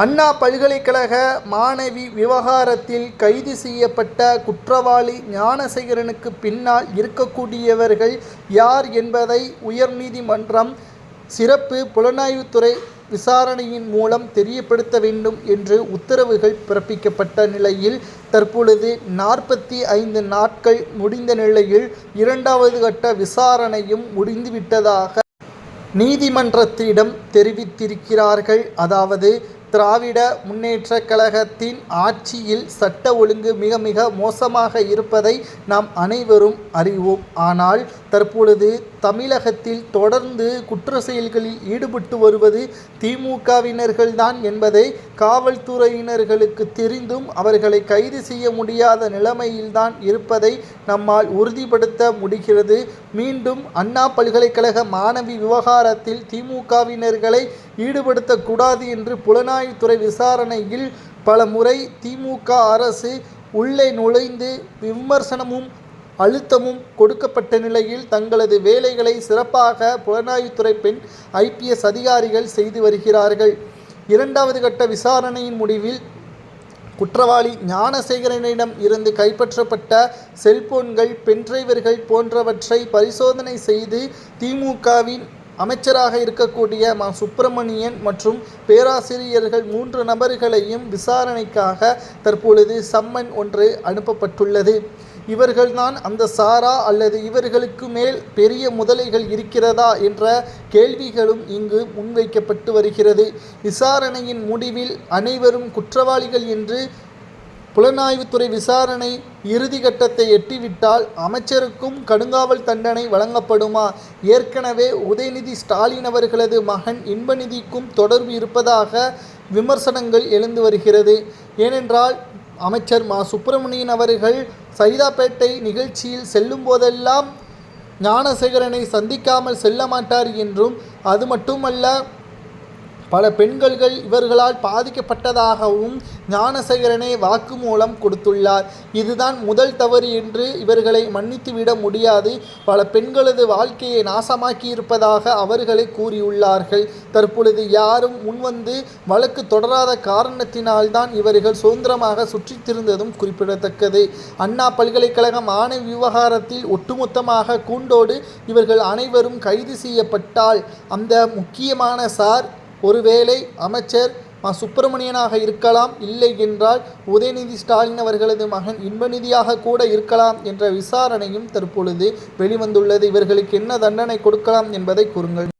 அண்ணா பல்கலைக்கழக மாணவி விவகாரத்தில் கைது செய்யப்பட்ட குற்றவாளி ஞானசேகரனுக்கு பின்னால் இருக்கக்கூடியவர்கள் யார் என்பதை உயர்நீதிமன்றம் சிறப்பு புலனாய்வுத்துறை விசாரணையின் மூலம் தெரியப்படுத்த வேண்டும் என்று உத்தரவுகள் பிறப்பிக்கப்பட்ட நிலையில் தற்பொழுது நாற்பத்தி ஐந்து நாட்கள் முடிந்த நிலையில் இரண்டாவது கட்ட விசாரணையும் முடிந்துவிட்டதாக நீதிமன்றத்திடம் தெரிவித்திருக்கிறார்கள். அதாவது திராவிட முன்னேற்ற கழகத்தின் ஆட்சியில் சட்ட ஒழுங்கு மிக மிக மோசமாக இருப்பதை நாம் அனைவரும் அறிவோம். ஆனால் தற்பொழுது தமிழகத்தில் தொடர்ந்து குற்ற செயல்களில் ஈடுபட்டு வருவது திமுகவினர்கள்தான் என்பதை காவல்துறையினர்களுக்கு தெரிந்தும் அவர்களை கைது செய்ய முடியாத நிலைமையில்தான் இருப்பதை நம்மால் உறுதிப்படுத்த முடிகிறது. மீண்டும் அண்ணா பல்கலைக்கழக மாணவி விவகாரத்தில் திமுகவினர்களை ஈடுபடுத்தக்கூடாது என்று புலனாய்வுத்துறை விசாரணையில் பல முறை திமுக அரசு உள்ளே நுழைந்து விமர்சனமும் அழுத்தமும் கொடுக்கப்பட்ட நிலையில் தங்களது வேலைகளை சிறப்பாக புலனாய்வுத்துறை பெண் ஐபிஎஸ் அதிகாரிகள் செய்து வருகிறார்கள். இரண்டாவது கட்ட விசாரணையின் முடிவில் குற்றவாளி ஞானசேகரனிடம் இருந்து கைப்பற்றப்பட்ட செல்போன்கள் பென்டிரைவர்கள் போன்றவற்றை பரிசோதனை செய்து திமுகவின் அமைச்சராக இருக்கக்கூடிய மா. சுப்பிரமணியன் மற்றும் பேராசிரியர்கள் மூன்று நபர்களையும் விசாரணைக்காக தற்பொழுது சம்மன் ஒன்று அனுப்பப்பட்டுள்ளது. இவர்கள்தான் அந்த சாரா அல்லது இவர்களுக்கு மேல் பெரிய முதலைகள் இருக்கிறதா என்ற கேள்விகளும் இங்கு முன்வைக்கப்பட்டு வருகிறது. விசாரணையின் முடிவில் அனைவரும் குற்றவாளிகள் என்று புலனாய்வுத்துறை விசாரணை இறுதி கட்டத்தை எட்டிவிட்டால் அமைச்சருக்கும் கடுங்காவல் தண்டனை வழங்கப்படுமா? ஏற்கனவே உதயநிதி ஸ்டாலின் அவர்களது மகன் இன்பநிதிக்கும் தொடர்பு இருப்பதாக விமர்சனங்கள் எழுந்து வருகிறது. ஏனென்றால் அமைச்சர் மா. சுப்பிரமணியன் அவர்கள் சைதாப்பேட்டை நிகழ்ச்சியில் செல்லும் போதெல்லாம் ஞானசேகரனை சந்திக்காமல் செல்ல மாட்டார் என்றும் அது மட்டுமல்ல பல பெண்கள்கள் இவர்களால் பாதிக்கப்பட்டதாகவும் ஞானசேகரனே வாக்குமூலம் கொடுத்துள்ளார். இதுதான் முதல் தவறு என்று இவர்களை மன்னித்துவிட முடியாது. பல பெண்களது வாழ்க்கையை நாசமாக்கி இருப்பதாக அவர்களை கூறியுள்ளார்கள். தற்பொழுது யாரும் முன்வந்து வழக்கு தொடராத காரணத்தினால்தான் இவர்கள் சுதந்திரமாக சுற்றித்திருந்ததும் குறிப்பிடத்தக்கது. அண்ணா பல்கலைக்கழக மாணவி விவகாரத்தில் ஒட்டுமொத்தமாக கூண்டோடு இவர்கள் அனைவரும் கைது செய்யப்பட்டால் அந்த முக்கியமான சார் ஒருவேளை அமைச்சர் சுப்பிரமணியனாக இருக்கலாம் இல்லை என்றால் உதயநிதி ஸ்டாலின் அவர்களது மகன் இன்பநிதியாக கூட இருக்கலாம் என்ற விசாரணையும் தற்பொழுது வெளிவந்துள்ளது. இவர்களுக்கு என்ன தண்டனை கொடுக்கலாம் என்பதை கூறுங்கள்.